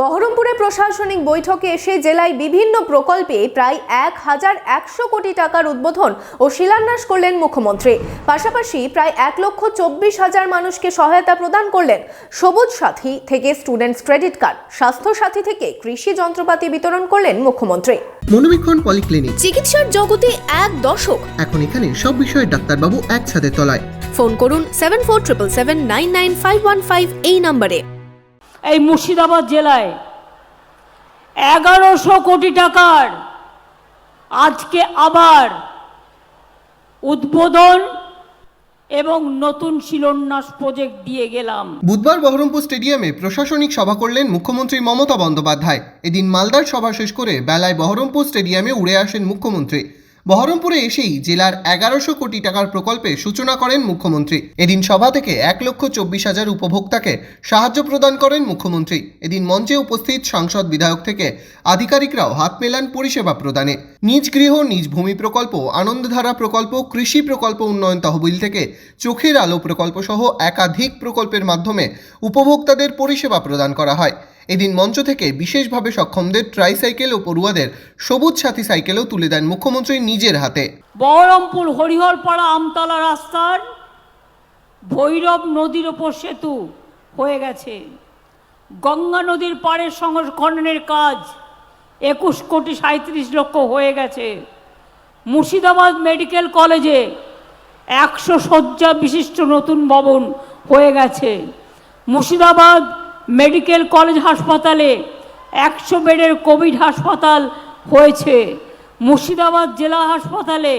বহরমপুরে প্রশাসনিক বৈঠকে এসে জেলায় বিভিন্ন প্রকল্পে প্রায় এক হাজার একশো কোটি টাকার উদ্বোধন ও শিলান্যাস করলেন মুখ্যমন্ত্রী। পাশাপাশি প্রায় এক লক্ষ চব্বিশ হাজার মানুষকে সহায়তা প্রদান করলেন সবুজ সাথী থেকে স্টুডেন্টস ক্রেডিট কার্ড স্বাস্থ্য সাথী থেকে কৃষি যন্ত্রপাতি বিতরণ করলেন মুখ্যমন্ত্রী। মনোবীক্ষণ পলিক্লিনিক। চিকিৎসার জগতে এক দশক। এখন এখানে সব বিষয়ে ডাক্তারবাবু একসাথে তলায়। ফোন করুন seven four triple seven nine nine five one five এই নম্বরে। এই মুর্শিদাবাদ জেলায় এগারোশো কোটি টাকার আজকে আবার উদ্বোধন এবং নতুন শিলান্যাস প্রজেক্ট দিয়ে গেলাম। বুধবার বহরমপুর স্টেডিয়ামে প্রশাসনিক সভা করলেন মুখ্যমন্ত্রী মমতা বন্দ্যোপাধ্যায়। এদিন মালদার সভা শেষ করে বেলায় বহরমপুর স্টেডিয়ামে উড়ে আসেন মুখ্যমন্ত্রী। বহরমপুরে এসেই জেলার এগারোশো কোটি টাকার প্রকল্পে সূচনা করেন মুখ্যমন্ত্রী। এদিন সভা থেকে এক লক্ষ চব্বিশ হাজার উপভোক্তাকে সাহায্য প্রদান করেন মুখ্যমন্ত্রী। এদিন মঞ্চে উপস্থিত সাংসদ বিধায়ক থেকে আধিকারিকরাও হাত মেলান পরিষেবা প্রদানে। নিজ গৃহ, নিজ ভূমি প্রকল্প, আনন্দধারা প্রকল্প, কৃষি প্রকল্প, উন্নয়ন তহবিল থেকে চোখের আলো প্রকল্প সহ একাধিক প্রকল্পের মাধ্যমে উপভোক্তাদের পরিষেবা প্রদান করা হয়। এদিন মঞ্চ থেকে বিশেষভাবে সক্ষমদের ট্রাইসাইকেল ও পড়ুয়াদের সবুজ সাথী সাইকেলও তুলে দেন মুখ্যমন্ত্রী নিজের হাতে। বহরমপুর হরিহরপাড়া আমতলা রাস্তার ভৈরব নদীর ওপর সেতু হয়ে গেছে। গঙ্গা নদীর পাড়ের সংস্করণের কাজ একুশ কোটি সাঁত্রিশ লক্ষ হয়ে গেছে। মুর্শিদাবাদ মেডিকেল কলেজে একশো শয্যা বিশিষ্ট নতুন ভবন হয়ে গেছে। মুর্শিদাবাদ মেডিকেল কলেজ হাসপাতালে একশো বেডের কোভিড হাসপাতাল হয়েছে। মুর্শিদাবাদ জেলা হাসপাতালে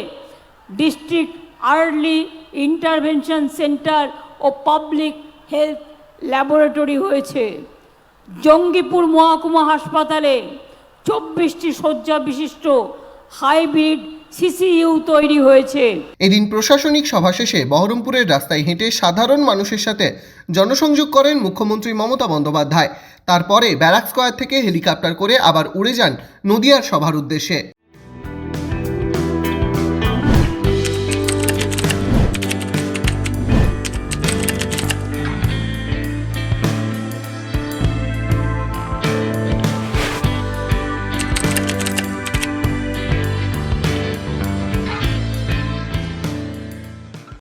ডিস্ট্রিক্ট আর্লি ইন্টারভেনশন সেন্টার ও পাবলিক হেলথ ল্যাবরেটরি হয়েছে। জঙ্গিপুর মহকুমা হাসপাতালে চব্বিশটি শয্যা বিশিষ্ট হাইব্রিড সিসিইউ তৈরি হয়েছে। এদিন প্রশাসনিক সভা শেষে বহরমপুরের রাস্তায় হেঁটে সাধারণ মানুষের সাথে জনসংযোগ করেন মুখ্যমন্ত্রী মমতা বন্দ্যোপাধ্যায়। তারপরে ব্যারাক স্কোয়ার থেকে হেলিকপ্টার করে আবার উড়ে যান নদিয়ার সভার উদ্দেশ্যে।